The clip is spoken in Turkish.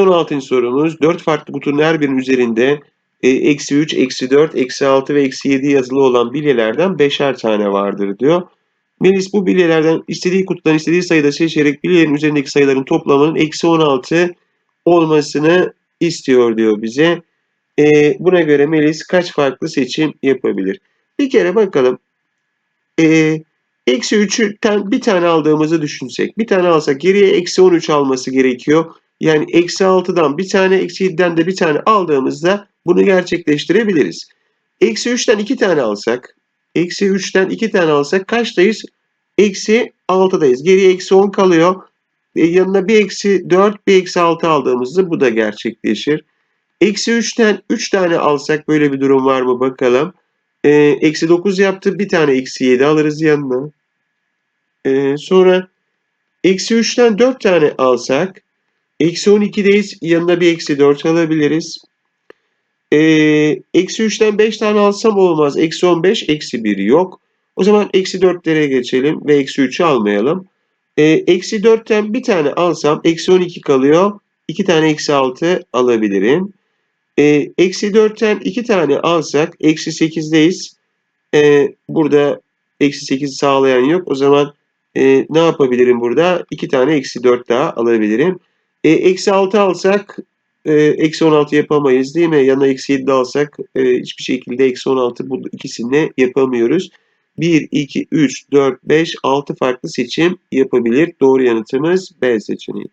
16. sorumuz 4 farklı kutunun her birinin üzerinde e, eksi 3, eksi 4, eksi 6 ve eksi 7 yazılı olan bilyelerden beşer tane vardır diyor. Melis bu bilyelerden istediği kutudan istediği sayıda seçerek bilyelerin üzerindeki sayıların toplamının eksi 16 olmasını istiyor diyor bize. E, buna göre Melis kaç farklı seçim yapabilir? Bir kere bakalım. E, eksi 3'ten bir tane aldığımızı düşünsek. Bir tane alsak geriye eksi 13 alması gerekiyor. Yani eksi 6'dan bir tane, eksi 7'den de bir tane aldığımızda bunu gerçekleştirebiliriz. Eksi 3'ten iki tane alsak, eksi 3'ten iki tane alsak kaçtayız? Eksi 6'dayız. Geriye eksi 10 kalıyor. E, yanına bir eksi 4, bir eksi 6 aldığımızda bu da gerçekleşir. Eksi 3'ten 3 tane alsak böyle bir durum var mı bakalım. E, eksi 9 yaptı. Bir tane eksi 7 alırız yanına. E, sonra eksi 3'ten 4 tane alsak Eksi 12'deyiz. Yanına bir eksi 4 alabiliriz. Ee, eksi 3'ten 5 tane alsam olmaz. Eksi 15, eksi 1 yok. O zaman eksi 4'lere geçelim ve eksi 3'ü almayalım. Ee, eksi 4'ten bir tane alsam eksi 12 kalıyor. 2 tane eksi 6 alabilirim. Ee, eksi 4'ten 2 tane alsak eksi 8'deyiz. Ee, burada eksi 8 sağlayan yok. O zaman e, ne yapabilirim burada? 2 tane eksi 4 daha alabilirim. E, eksi 6 alsak e, eksi 16 yapamayız değil mi? Yanına eksi 7 de alsak e, hiçbir şekilde eksi 16 bu ikisini yapamıyoruz. 1, 2, 3, 4, 5, 6 farklı seçim yapabilir. Doğru yanıtımız B seçeneği.